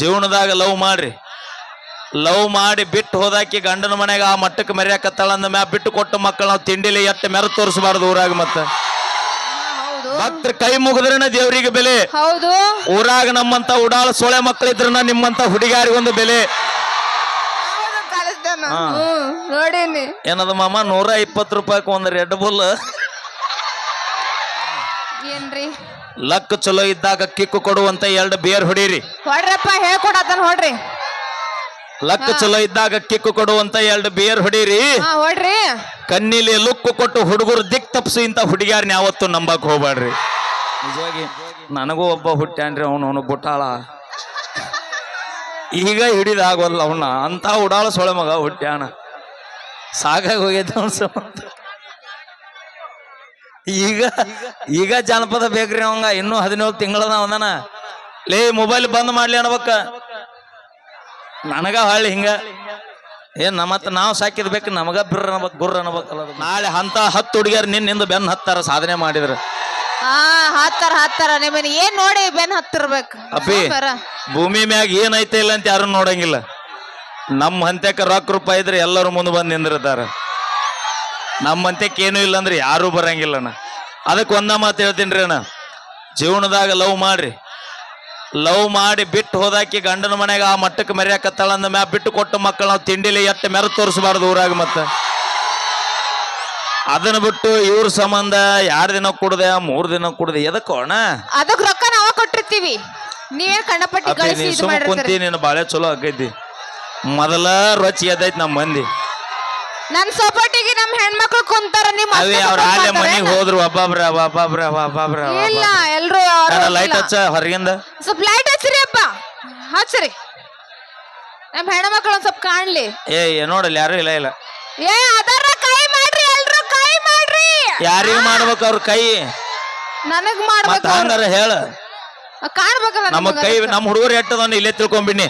ಜೀವನದಾಗ ಲವ್ ಮಾಡ್ರಿ. ಲವ್ ಮಾಡಿ ಬಿಟ್ಟು ಹೋದಾಕಿ ಗಂಡನ ಮನೆಗೆ ಆ ಮಟ್ಟಕ್ಕೆ ಮೆರೆಯಾಕತ್ತಾಳ ಅಂದ ಮ್ಯಾ ಬಿಟ್ಟು ಕೊಟ್ಟು ಮಕ್ಕಳು ನಾವು ತಿಂಡಿಲಿ ಎಟ್ಟು ಮೆರ ತೋರಿಸಬಾರ್ದು ಊರಾಗ ಮತ್ತ. ಭಕ್ತರ ಕೈ ಮುಗಿದ್ರೆ ದೇವರಿಗೆ ಬೆಲೆ. ಹೌದು. ಊರಾಗ ನಮ್ಮಂತ ಉಡಾಳ ಸೋಳೆ ಮಕ್ಕಳಿದ್ರನ ನಿಮ್ಮಂತ ಹುಡುಗಿಯಾರಿಗೊಂದು ಬೆಲೆ. ನೋಡೀನಿ. ಏನದ ಮಾಮ ನೂರ ಇಪ್ಪತ್ತು ರೂಪಾಯಿ ಒಂದು ರೆಡ್ ಬುಲ್ ಏನ್ರಿ? ಲಕ್ ಚಲೋ ಇದ್ದಾಗ ಕಿಕ್ಕು ಕೊಡುವಂತ ಎರಡು ಬೇರ್ ಹೊಡೀರಿ. ಹೊಡ್ರಪ್ಪ ಹೇಳ್ಕೊಡತನ ಹೊಡ್ರಿ. ಲಕ್ ಚಲೋ ಇದ್ದಾಗ ಕಿಕ್ಕು ಕೊಡುವಂತ ಎರಡು ಬೇರ್ ಹೊಡೀರಿ. ಹಾ ಹೊಡ್ರಿ. ಕಣ್ಣಿಲಿ ಲುಕ್ಕು ಕೊಟ್ಟು ಹುಡುಗರು ದಿಕ್ ತಪ್ಸು ಇಂತ ಹುಡುಗಿಯಾರ್ನ ಯಾವತ್ತು ನಂಬಕ್ ಹೋಗ್ಬೇಡ್ರಿ ನಿಜವಾಗಿ ನನಗೂ ಒಬ್ಬ ಹುಟ್ಟ್ಯಾನ್ರಿ ಅವನು ಅವನು ಬುಟ್ಟಾಳ. ಈಗ ಹಿಡಿದಾಗೋಲ್ಲ ಅವನ ಅಂತ ಉಡಾಳ ಸೊಳೆ ಮಗ ಹುಟ್ಟ್ಯಾನ. ಸಾಕಾಗಿ ಹೋಗೈತೆ ಅವನು. ಈಗ ಈಗ ಜಾನಪದ ಬೇಕ್ರಿ ಅವಂಗ ಇನ್ನೂ ಹದಿನೇಳು ತಿಂಗಳದ ಅವನ ಲೇ ಮೊಬೈಲ್ ಬಂದ್ ಮಾಡ್ಲಿ ಅನ್ಬೇಕ. ನನಗ ಹಳ್ಳಿ ಹಿಂಗ. ಏನ್ ನಮ್ಮತ್ತ ನಾವು ಸಾಕಿದ್ ಬೇಕು ನಮಗ ಬಿರ್ರ ಅನ್ಬೇಕು ಗುರ್ರ ಅನ್ಬೇಕಲ್ಲ. ನಾಳೆ ಹಂತ ಹತ್ತು ಹುಡುಗಿಯರು ನಿನ್ನಿಂದ ಬೆನ್ ಹತ್ತಾರ ಸಾಧನೆ ಮಾಡಿದ್ರ. ಹಾ ಹಾತಾರ ನಿಮ್ಮ ನಿಮ್ಮನ್ನ ಏನ್ ನೋಡಿ ಬೆನ್ ಹತ್ತಿರ್ಬೇಕು? ಅಪ್ಪಿ ಭೂಮಿ ಮ್ಯಾಗ ಏನೈತೆ ಇಲ್ಲ ಅಂತ ಯಾರು ನೋಡಂಗಿಲ್ಲ. ನಮ್ಮ ಹಂತಕ್ಕೆ ರೊಕ್ಕ ರೂಪಾಯಿ ಇದ್ರೆ ಎಲ್ಲರೂ ಮುಂದೆ ಬಂದು ನಿಂದಿರ್ತಾರ. ನಮ್ಮ ಏನು ಇಲ್ಲ ಅಂದ್ರೆ ಯಾರು ಬರಂಗಿಲ್ಲ ಅಣ್ಣ. ಅದಕ್ಕೆ ಒಂದ ಮಾತು ಹೇಳ್ತೀನಿ ರೀ ಅಣ್ಣ. ಜೀವನದಾಗ ಲವ್ ಮಾಡ್ರಿ. ಲವ್ ಮಾಡಿ ಬಿಟ್ಟು ಹೋದಾಕಿ ಗಂಡನ ಮನೆಗೆ ಆ ಮಟ್ಟಕ್ಕೆ ಮೆರೆಯಕತ್ತಾಳ ಅಂದ ಮ್ಯಾ ಬಿಟ್ಟು ಕೊಟ್ಟು ಮಕ್ಕಳು ನಾವು ತಿಂಡಿಲಿ ಎಟ್ಟು ಮೆರ ತೋರಿಸಬಾರ್ದು ಊರಾಗ ಮತ್ತ. ಅದನ್ನ ಬಿಟ್ಟು ಇವ್ರ ಸಂಬಂಧ ಎರಡು ದಿನ ಕುಡ್ದೆ ಮೂರ್ ದಿನ ಕುಡ್ದೆ ಎದಕ್ಕೋ ಅದಕ್ಕೆ ಅದಕ್ ರೊಕ್ಕ ನಾವ ಕೊಟ್ಟಿರ್ತೀವಿ. ನೀವೇ ಕಣ್ಣಪಟ್ಟಿ ಸುಮ್ಮ ಕುಂತಿ ನೀನು ಬಾಳೆ ಚಲೋ ಆಗೈತಿ. ಮೊದಲ ರೊಚ್ಚಿ ಎದ್ದೈತಿ ನಮ್ಮ ಮಂದಿ. ನನ್ ಸಪೋರ್ಟಿಗೆ ನಮ್ ಹೆಣ್ಮಕ್ಳು ಕುಂತಾರ ನಿಮ್ ಅವ್ರ ಆಲೆ? ಮನಿಗ್ ಹೋದ್ರು ಒಬ್ಬೊಬ್ರ ಒಬ್ಬೊಬ್ರ ಒಬ್ಬೊಬ್ರ ಇಲ್ಲ ಎಲ್ರು ಲೈಟ್. ಹಚ್ಚ ಹೊರಗಿಂದ. ಸ್ವಲ್ಪ ಲೈಟ್ ಹಚ್ಚರಿ ಅಪ್ಪ. ಹಚ್ಚಿರಿ. ನಮ್ ಹೆಣ್ಮಕ್ಳು ಒಂದ್ ಸ್ವಲ್ಪ ಕಾಣ್ಲಿ. ಏ ನೋಡಲ್ಲ ಯಾರು ಇಲ್ಲ ಇಲ್ಲ. ಏ ಅದರ ಕೈ ಮಾಡ್ರಿ ಎಲ್ರು ಕೈ ಮಾಡ್ರಿ. ಯಾರಿಗ ಮಾಡ್ಬೇಕು ಅವ್ರ ಕೈ? ನನಗ್ ಮಾಡ್ಬೇಕು ಹೇಳ. ಕಾಣ್ಬೇಕಲ್ಲ ನಮ್ಮ ಕೈ. ನಮ್ಮ ಹುಡುಗರು ಎಟ್ಟದನ್ನ ಇಲ್ಲೇ ತಿಳ್ಕೊಂಬಿನಿ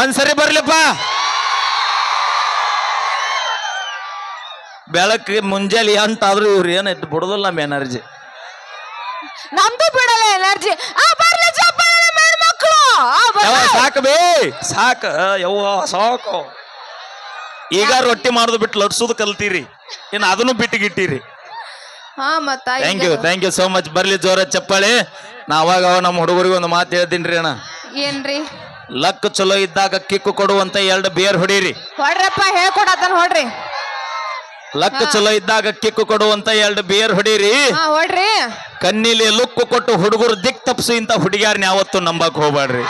ಒಂದ್ಸರಿ ಬರ್ಲಿಪ್ಪ. ಬೆಳಗ್ಗೆ ಮುಂಜಾನೆ ಎಂಟಾದ್ರೂ ಇವ್ರು ಇತ್ತು ಬಿಡುದಿಲ್ಲ ನಮ್ಮ ಎನರ್ಜಿ ನಮ್ದು ಬಿಡಲ್ಲ ಎನರ್ಜಿ. ಸಾಕು ಬೇ. ಸಾಕ. ಯವ್ವ ಸಾಕು. ಈಗ ರೊಟ್ಟಿ ಮಾಡೋದು ಬಿಟ್ಟು ಲಟ್ಸೋದು ಕಲ್ತೀರಿ. ಇನ್ನು ಅದನ್ನು ಬಿಟ್ಟಿಗಿಟ್ಟಿರಿ. Thank you thank you so much ಬರ್ಲಿ ಜೋರ ಚಪ್ಪಾಳಿ. ನಾ ಅವಾಗ ಅವಾಗ ನಮ್ಮ ಹುಡುಗರಿಗೆ ಒಂದು ಮಾತು ಹೇಳ್ತೀನಿ ರೀ ಅಣ್ಣ. ಏನ್ರಿ? ಲಕ್ ಚಲೋ ಇದ್ದಾಗ ಕಿಕ್ಕು ಕೊಡುವಂತ ಎರಡು ಬೇರ್ ಹೊಡೀರಿ. ಹೊಡ್ರಪ್ಪ ಹೇಳ್ಕೊಡತನ ಹೊಡ್ರಿ. ಲಕ್ ಚಲೋ ಇದ್ದಾಗ ಕಿಕ್ಕು ಕೊಡುವಂತ ಎರಡು ಬೇರ್ ಹೊಡೀರಿ. ಹಾ ಹೊಡ್ರಿ. ಕಣ್ಣಿಲಿ ಲುಕ್ಕು ಕೊಟ್ಟು ಹುಡುಗರು ದಿಕ್ ತಪ್ಸು ಇಂತ ಹುಡುಗಿಯಾರ್ನ ಯಾವತ್ತು ನಂಬಕ್ ಹೋಗ್ಬೇಡ್ರಿ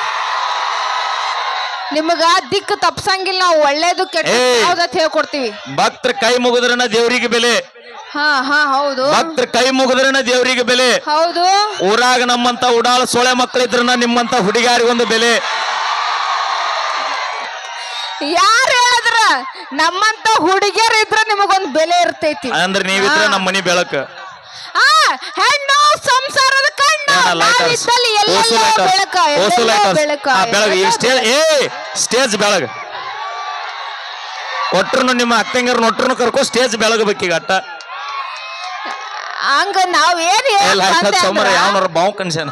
ನಿಮಗ ದಿಕ್ಕು ತಪ್ಸಂಗಿಲ್ಲ ನಾವು ಒಳ್ಳೇದು ಕೆಟ್ಟ ಏಯ್. ಯಾವ್ದತ್ ಹೇಳ್ಕೊಡ್ತೀವಿ. ಭಕ್ತರ ಕೈ ಮುಗಿದ್ರನ ದೇವರಿಗೆ ಬೆಲೆ. ಹಾ ಹಾ ಹೌದು. ಭಕ್ತರ ಕೈ ಮುಗಿದ್ರನ ದೇವರಿಗೆ ಬೆಲೆ. ಹೌದು. ಊರಾಗ ನಮ್ಮಂತ ಉಡಾಳ ಸೊಳೆ ಮಕ್ಕಳಿದ್ರನ ನಿಮ್ಮಂತ ಹುಡುಗಿಯಾರಿಗೊಂದು ಬೆಲೆ. ಯಾರು ನಮ್ಮಂತ ಹುಡುಗಿಯರ್ ಇದ್ರ ನಿಮಗೊಂದ್ ಬೆಲೆ ಇರ್ತೈತಿ. ಅಂದ್ರೆ ನೀವಿದ್ರೆ ನಮ್ಮ ಮನಿ ಬೆಳಕ. ಆ ಹೆಣ್ಣು ಸಂಸಾರದ ಕಣ್ಣು ಏನ lighters? ನಾವಿದ್ದಲ್ಲಿ ಓಸು ಎಲ್ಲೆಲ್ಲೋ lighters. ಬೆಳಕ ಓಸು ಎಲ್ಲೆಲ್ಲೋ lighters. ಬೆಳಕ. ಆ, ಈ ಸ್ಟೇಜ್ ಏ ಸ್ಟೇಜ್ ಬೆಳಗ್. ಒಟ್ರು ನಿಮ್ಮ ಅತ್ತೆಂಗರ್ ಒಟ್ರು ಕರ್ಕೊ ಸ್ಟೇಜ್ ಬೆಳಗಬೇಕೀಗ ಅಟ್ಟ. ಹಂಗ ನಾವ್ ಏನ್ ಅಂದ್ರ- ಯಾವನಾರ ಬಾವು ಕನ್ಸೇನ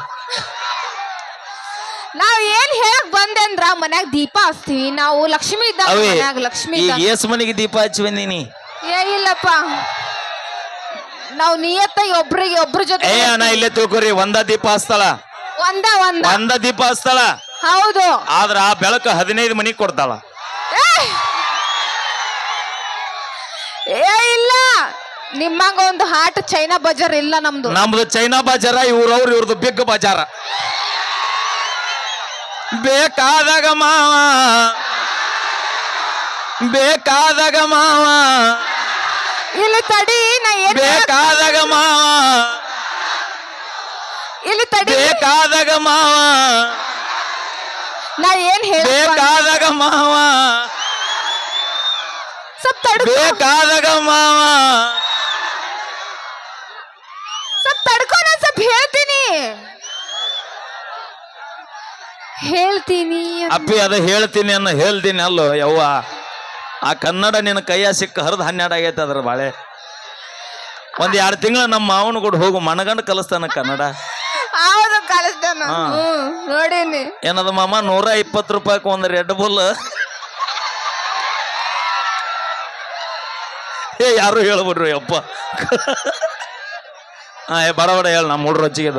ನಾವ್ ಏನ್ ಹೇಳಕ್ ಬಂದೆ ಅಂದ್ರ ಮನ್ಯಾಗ ದೀಪ ಹಚ್ತೀವಿ. ನಾವು ಲಕ್ಷ್ಮಿ ಇದ್ದಾಗ ಅವೇ ಮನ್ಯಾಗ ಲಕ್ಷ್ಮಿ ಈಗ ಇದ್ದಾಗ ಏಸ್ ಮನಿಗೆ ದೀಪ ಹಚ್ಚಿ ಬಂದೀನಿ ಏ ಇಲ್ಲಪ್ಪ. ನಾವ್ ನಿಯತ್ತಾಗಿ ಒಬ್ರಿಗೆ ಒಬ್ರ ಜೊತೆ ಏ ಅಣ್ಣ ಇಲ್ಲೇ ತಿಳ್ಕೊರಿ ಒಂದ ದೀಪ ಹಚ್ತಾಳ. ಒಂದ ಒಂದ. ಒಂದ ದೀಪ ಹಚ್ತಾಳ. ಹೌದು. ಆದ್ರ ಆ ಬೆಳಕ ಹದಿನೈದು ಮನಿ ಕೊಡ್ತಾಳ. ಏ! ಏ ಇಲ್ಲ. ನಿಮ್ಮಂಗ ಒಂದು ಹಾಟ್ ಚೈನಾ ಬಜಾರ್ ಇಲ್ಲ ನಮ್ದು. ನಮ್ದು ಚೈನಾ ಬಜಾರ ಇವ್ರವ್ರು ಇವ್ರದ್ದು ಬಿಗ್ ಬಜಾರ. ಬೇಕಾದಾಗ ಮಾವ. ಬೇಕಾದಾಗ ಮಾವ. ಇಲ್ಲಿ ತಡಿ ನಾ ಏನ್ ಬೇಕಾದಾಗ ಮಾವ. ಇಲ್ಲಿ ತಡಿ. ಬೇಕಾದಾಗ ಮಾವ. ನಾ ಏನ್ ಬೇಕಾದಾಗ ಮಾವ. ಸ್ವಲ್ಪ ತಡ ಬೇಕಾದಾಗ ಮಾವ. ಸ್ವಲ್ಪ ತಡ್ಕೊ ನಾನ್ ಸ್ವಲ್ಪ ಹೇಳ್ತೀನಿ. ಹೇಳ್ತೀನಿ ಅಪ್ಪಿ ಅದ ಹೇಳ್ತೀನಿ ಅನ್ನ ಹೇಳ್ತೀನಿ ಅಲ್ಲೋ ಯವ್ವ. ಆ ಕನ್ನಡ ನಿನ್ನ ಕೈಯ ಸಿಕ್ಕ ಹರಿದು ಹನ್ನೆರಡು ಆಗೈತೆ ಅದ್ರ ಬಾಳೆ. ಒಂದ್ ಎರಡು ತಿಂಗಳ ನಮ್ಮ ಮಾವನ ಕೂಡ ಹೋಗು ಮನಗಂಡು ಕಲಿಸ್ತಾನ ಕನ್ನಡ. ಹೌದು ಕಲಿಸ್ದೆ ನೋಡ್ಯಾನ ಹಾ. ಹ್ಮ್ ನೋಡೀನಿ. ಏನದ ಮಾಮ ನೂರ ಇಪ್ಪತ್ತು ರೂಪಾಯಿಗೆ ಒಂದು ರೆಡ್ ಬುಲ್ ಏ ಯಾರು ಹೇಳ್ಬಿಡ್ರಿ ಅಪ್ಪ ಹಾ ಏ ಬಡ ಬಡ ಹೇಳ ನಮ್ಮ ಹುಡ್ರು ಹಚ್ಚಿಗೆ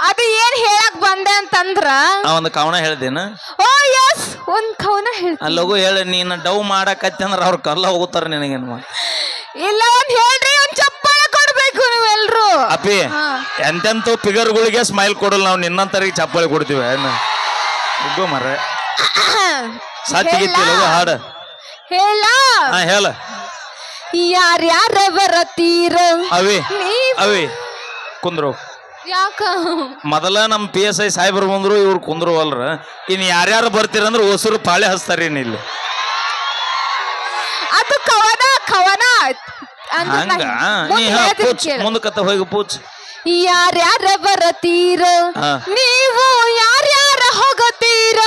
ಅದು ಏನ್ ಹೇಳಕ್ ಬಂದೆ ಅಂತಂದ್ರ ಆ ಒಂದು ಕವನ ಹೇಳ್ದೇನ? ಓ ಯಸ್ ಒಂದ್ ಕವನ ಹೇಳ್ತೀನಿ. ಲಗು ಹೇಳು ನೀನು ಡವ್ ಮಾಡಕತ್ತಿ ಅಂದ್ರೆ ಅವ್ರು ಕಲ್ಲ ಹೋಗುತ್ತಾರ ನಿನಗೇನು ಇಲ್ಲ ಒಂದ್ ಹೇಳ್ರಿ ಒಂದ್ ಚಪ್ಪಾಳ ಕೊಡ್ಬೇಕು ನೀವೆಲ್ರು. ಅಪ್ಪಿ ಹಾ. ಫಿಗರ್ ಫಿಗರ್ಗಳಿಗೆ ಸ್ಮೈಲ್ ಕೊಡಲ್ಲ ನಾವು ನಿನ್ನಂತರಿಗೆ ಚಪ್ಪಾಳಿ ಕೊಡ್ತೀವಿ ಏನು? ಉಗ್ಗು ಮರ ಸಾಚಿಗಿತ್ತಿ ಲಗು ಹಾಡು. ಹೇಳ. ಹಾ ಹೇಳ. ಯಾರ್ಯಾರ ಬರತೀರ ಅವಿ ನೀವ್. ಅವಿ ಕುಂದ್ರು. ಯಾಕ? ಮೊದಲ ನಮ್ಮ ಪಿ ಎಸ್ ಐ ಸಾಹೇಬ್ರು ಬಂದ್ರು ಇವ್ರು ಕುಂದ್ರು ಅಲ್ರ ಇನ್ ಯಾರ್ಯಾರು ಬರ್ತೀರಂದ್ರೆ ಹೊಸರು ಪಾಳೆ ಹಚ್ತಾರೇನ್ ಇಲ್ಲಿ. ಅದು ಕವನ ಕವನ. ಅಂತ ಹಂಗ? ನಾ- ನೀ ಮುಂದ್ ಹೇಳ್ತೀನಿ ಪೂಚ್ ಕೇಳು. ಮುಂದಕ್ಕತ್ತ ಹೋಗಿ ಪೂಚ್. ಯಾರ್ಯಾರ ಬರತೀರ ಹಾ. ನೀವು ಯಾರ್ಯಾರ ಹೋಗತೀರ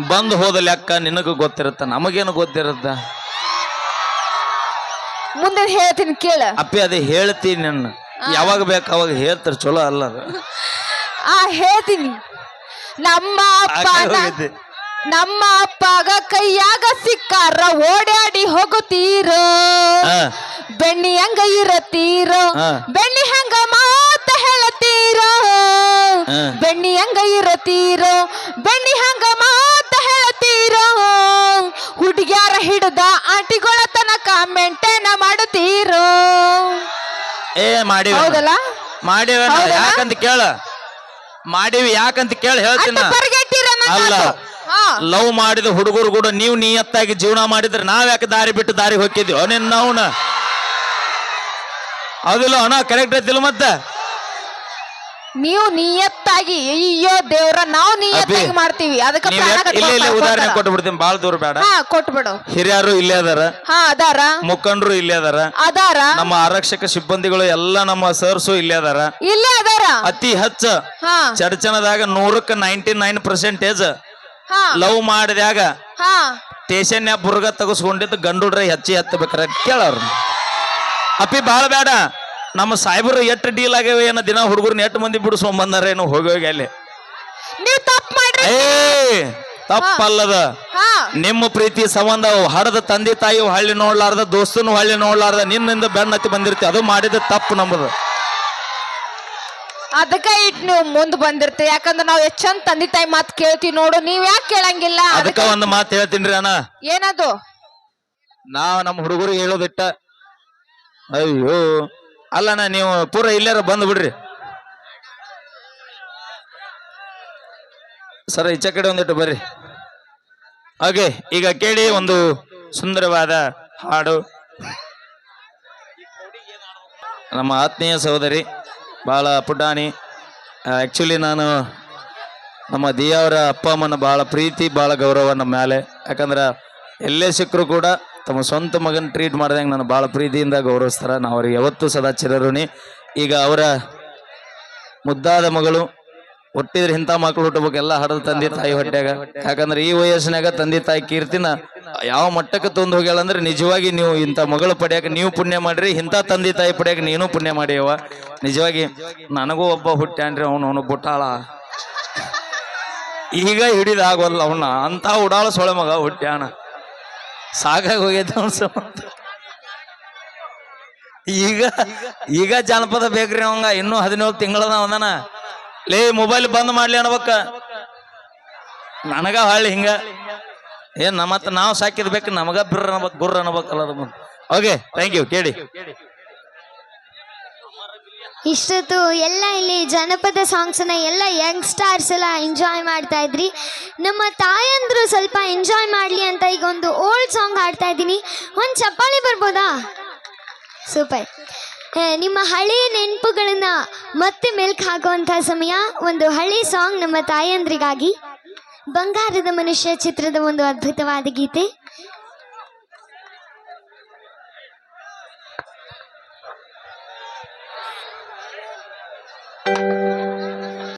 ಬಂದು ಬಂದ್ ಹೋದ ಲೆಕ್ಕ ನಿನಗ ಗೊತ್ತಿರತ್ತ ನಮಗೇನು ಗೊತ್ತಿರುತ್ತ? ಮುಂದೆ ಹೇಳ್ತೀನಿ ಕೇಳ. ಅಪ್ಪಿ ಅದೇ ಹೇಳ್ತೀನಿ ನನ್ನ. ಯಾವಾಗ ಬೇಕು ಅವಾಗ ಹೇಳ್ತಾರ ಚಲೋ ಅಲ್ಲ ಅದು. ಆ ಹೇಳ್ತೀನಿ. ನಮ್ಮ ಅಪ್ಪ. ನಮ್ಮ ಅಪ್ಪಗ ಕೈಯಾಗ ಸಿಕ್ಕಾರ ಓಡಾಡಿ ಹೋಗುತ್ತೀರೋ? ಹಾ ಬೆಣ್ಣಿ ಹಂಗ ಇರತ್ತೀರೋ? ಹಾ. ಬೆಣ್ಣಿ ಹಂಗ ಮಾತ ಹೇಳತ್ತೀರೋ? ಹಾ. ಬೆಣ್ಣಿ ಹಂಗ ಇರತ್ತೀರೋ? ಬೆಣ್ಣಿ ಹಂಗ ಮಾತ ಹೇಳತ್ತೀರೋ? ಹುಡುಗ್ಯಾರ ಹಿಡ್ದ ಆಂಟಿಗಳ ತನಕ ಮೆಂಟೇನ ಮಾಡುತ್ತೀರ? ಏ ಮಾಡಿವಿ ಹೌದಲ್ಲ? ಮಾಡಿವ ಹೌದಲ್ಲ? ಯಾಕಂತ ಕೇಳ. ಮಾಡಿವಿ ಯಾಕಂತ ಕೇಳ ಹೇಳ್ತೀನಿ ನಾ. ಅಲ್ಲ. ಲವ್ ಮಾಡಿದ ಹುಡುಗರು ಕೂಡ ನೀವು ನಿಯತ್ತಾಗಿ ಜೀವನ ಮಾಡಿದ್ರೆ ನಾವ್ ಯಾಕೆ ದಾರಿ ಬಿಟ್ಟು ದಾರಿ ಹೋಗಿದ್ವಿ ನಿನ್ನ ನಾವು ಅದಿಲ್ಲ ಅಣ್ಣ ಕರೆಕ್ಟ್ ಐತಿಲ್ಲ ಮತ್ತೆ? ನೀವು ನಿಯತ್ತಾಗಿ ಅಯ್ಯೋ ದೇವ್ರ ನಾವು ನಿಯತ್ತಾಗಿ ಮಾಡ್ತೀವಿ. ಅದಕ್ಕೆ ನೀವ್ ಪ್ರಾಣ ಯಾಕ್- ಇಲ್ಲೇ ಇಲ್ಲೇ ಉದಾಹರಣೆ. ಕೊಟ್ಟು ಬಿಡ್ತೀನಿ ಬಾಳ ದೂರ ಬೇಡ. ಹಾ ಕೊಟ್ಬಿಡು. ಹಿರಿಯರು ಇಲ್ಲೇ ಅದಾರ. ಹಾ ಅದಾರ. ಮುಖಂಡರು ಇಲ್ಲೇ ಅದಾರ. ಅದಾರ. ನಮ್ಮ ಆರಕ್ಷಕ ಸಿಬ್ಬಂದಿಗಳು ಎಲ್ಲ ನಮ್ಮ ಸರ್ಸು ಇಲ್ಲೇ ಅದಾರ. ಇಲ್ಲೇ ಅದಾರ. ಅತಿ ಹೆಚ್ಚ ಹಾ. ಚರ್ಚನದಾಗ ನೂರಕ್ಕೆ ನೈಂಟಿ ನೈನ್ ಪರ್ಸೆಂಟೇಜ್ ಹಾ. ಲವ್ ಮಾಡಿದಾಗ ಹಾ. ಸ್ಟೇಷನ್ ಬುರ್ಗ ತಗಸ್ಕೊಂಡಿದ್ದು ಗಂಡುಡ್ರೆ ಹೆಚ್ಚಿ ಹತ್ತಬೇಕಾರ ಕೇಳೋರು. ಅಪ್ಪಿ ಬಾಳ ಬೇಡ. ನಮ್ಮ ಸಾಹೇಬರು ಎಷ್ಟು ಡೀಲ್ ಆಗ್ಯಾವ ಏನೋ ದಿನ ಹುಡುಗರ್ನ ಎಟ್ಟು ಮಂದಿ ಬಿಡಿಸ್ಕೊಂಡ್ ಬಂದಾರೇನು ಹೋಗಿ ಹೋಗಿ ಅಲ್ಲಿ. ನೀವು ತಪ್ಪು ಮಾಡ್ರಿ. ಏ ತಪ್ಪಲ್ಲದ. ಹಾ. ನಿಮ್ಮ ಪ್ರೀತಿ ಸಂಬಂಧ ಹಡದ ತಂದೆ ತಾಯಿ ಹಳ್ಳಿ ನೋಡ್ಲಾರ್ದ ದೋಸ್ತನು ಹಳ್ಳಿ ನೋಡ್ಲಾರ್ದ ನಿನ್ನಿಂದ ಬೆನ್ನತ್ತಿ ಬಂದಿರ್ತಿ ಅದು ಮಾಡಿದ ತಪ್ಪು ನಮ್ಮದು ಅದಕ್ಕ ಇಟ್ ನೀವು ಮುಂದ್ ಬಂದಿರ್ತೀವಿ ಯಾಕಂದ್ರೆ ನಾವ್ ಎಷ್ಟ್ ಚಂದ ತಂದೆ ತಾಯಿ ಮಾತ್ ಕೇಳ್ತೀವಿ ನೋಡು ನೀವ್ ಯಾಕೆ ಕೇಳಂಗಿಲ್ಲ? ಅದಕ್ಕ ಒಂದು ಮಾತು ಹೇಳ್ತೀನಿ ಅಣ್ಣ. ಏನದು? ನಾವು ನಮ್ಮ ಹುಡುಗರಿಗೆ ಹೇಳೋದಿಟ್ಟ ಅಯ್ಯೋ ಅಲ್ಲಣ್ಣ, ನೀವು ಪೂರ ಇಲ್ಲಾರ ಬಂದು ಬಿಡ್ರಿ. ಸರ್, ಈಚೆ ಕಡೆ ಒಂದಿಟ್ಟು ಬರ್ರಿ. ಹಾಗೆ, ಈಗ ಕೇಳಿ ಒಂದು ಸುಂದರವಾದ ಹಾಡು. ನಮ್ಮ ಆತ್ಮೀಯ ಸಹೋದರಿ ಭಾಳ ಪುಟಾಣಿ. ಆ್ಯಕ್ಚುಲಿ ನಾನು ನಮ್ಮ ದಿಯಾವರ ಅಪ್ಪ ಅಮ್ಮನ ಭಾಳ ಪ್ರೀತಿ ಭಾಳ ಗೌರವ ನಮ್ಮ ಮೇಲೆ ಯಾಕಂದ್ರೆ ಎಲ್ಲೇ ಸಿಕ್ಕರು ಕೂಡ ತಮ್ಮ ಸ್ವಂತ ಮಗನ ಟ್ರೀಟ್ ಮಾಡ್ದಂಗೆ ನಾನು ಭಾಳ ಪ್ರೀತಿಯಿಂದ ಗೌರವಿಸ್ತಾರೆ. ನಾವು ಅವ್ರಿಗೆ ಯಾವತ್ತು ಸದಾ ಚಿರಋಣಿ. ಈಗ ಅವರ ಮುದ್ದಾದ ಮಗಳು ಹುಟ್ಟಿದ್ರೆ ಇಂಥ ಮಕ್ಕಳು ಹುಟ್ಟಬೇಕೆಲ್ಲ ಹರಿದ ತಂದೆ ತಾಯಿ ಹೊಟ್ಟೆಗ ಯಾಕಂದ್ರೆ ಈ ವಯಸ್ಸಿನಾಗ ತಂದೆ ತಾಯಿ ಕೀರ್ತಿನ ಯಾವ ಮಟ್ಟಕ್ಕೆ ತಂದು ಹೋಗ್ಯಾಳ ಅಂದ್ರೆ ನಿಜವಾಗಿ ನೀವು ಇಂಥ ಮಗಳು ಪಡ್ಯಾಕ ನೀವು ಪುಣ್ಯ ಮಾಡ್ರಿ, ಇಂಥ ತಂದೆ ತಾಯಿ ಪಡ್ಯಾಕ ನೀನು ಪುಣ್ಯ ಮಾಡ್ಯವ ನಿಜವಾಗಿ ನನಗೂ ಒಬ್ಬ ಹುಟ್ಟ್ಯಾನ್ರಿ, ಅವನು ಅವನು ಬುಟ್ಟಾಳ. ಈಗ ಹಿಡಿದಾಗೋಲ್ಲ ಅವನ್ನ ಅಂತ ಉಡಾಳ ಸೊಳೆ ಮಗ ಹುಟ್ಟ್ಯಾಣ ಸಾಕಾಗಿ ಹೋಗೈತೆ ಸಂಬಂಧ ಈಗ ಈಗ ಜಾನಪದ ಬೇಕ್ರಿ ಅವಂಗ, ಇನ್ನೂ ಹದಿನೇಳು ತಿಂಗಳದ ಅವನ ಲೇ ಮೊಬೈಲ್ ಬಂದ್ ಮಾಡ್ಲಿ ಅನ್ಬೇಕ. ನನಗ ಹಳ್ಳಿ ಹಿಂಗ. ಏನ್ ನಮ್ಮ ನಾವು ಸಾಕಿದ್ಬೇಕು ನಮಗ ಬಿರ್ರ ಅನ್ಬೇಕು, ಗುರ್ರ ಅನ್ಬೇಕಲ್ಲ ಓಕೆ ಥ್ಯಾಂಕ್ ಯು ಕೇಳಿ. ಇಷ್ಟೊತ್ತು ಎಲ್ಲ ಇಲ್ಲಿ ಜನಪದ ಸಾಂಗ್ಸನ್ನ ಎಲ್ಲ ಯಂಗ್ಸ್ಟಾರ್ಸ್ ಎಲ್ಲ ಎಂಜಾಯ್ ಮಾಡ್ತಾ ಇದ್ರಿ. ನಮ್ಮ ತಾಯಂದ್ರು ಸ್ವಲ್ಪ ಎಂಜಾಯ್ ಮಾಡಲಿ ಅಂತ ಈಗ ಒಂದು ಓಲ್ಡ್ ಸಾಂಗ್ ಹಾಡ್ತಾ ಇದ್ದೀನಿ. ಒಂದು ಚಪ್ಪಾಳಿ ಬರ್ಬೋದಾ? ಸೂಪರ್ ನಿಮ್ಮ ಹಳೆಯ ನೆನಪುಗಳನ್ನ ಮತ್ತೆ ಮೆಲ್ಕ್ ಹಾಕುವಂಥ ಸಮಯ ಒಂದು ಹಳೆ ಸಾಂಗ್ ನಮ್ಮ ತಾಯಂದ್ರಿಗಾಗಿ ಬಂಗಾರದ ಮನುಷ್ಯ ಚಿತ್ರದ ಒಂದು ಅದ್ಭುತವಾದ ಗೀತೆ.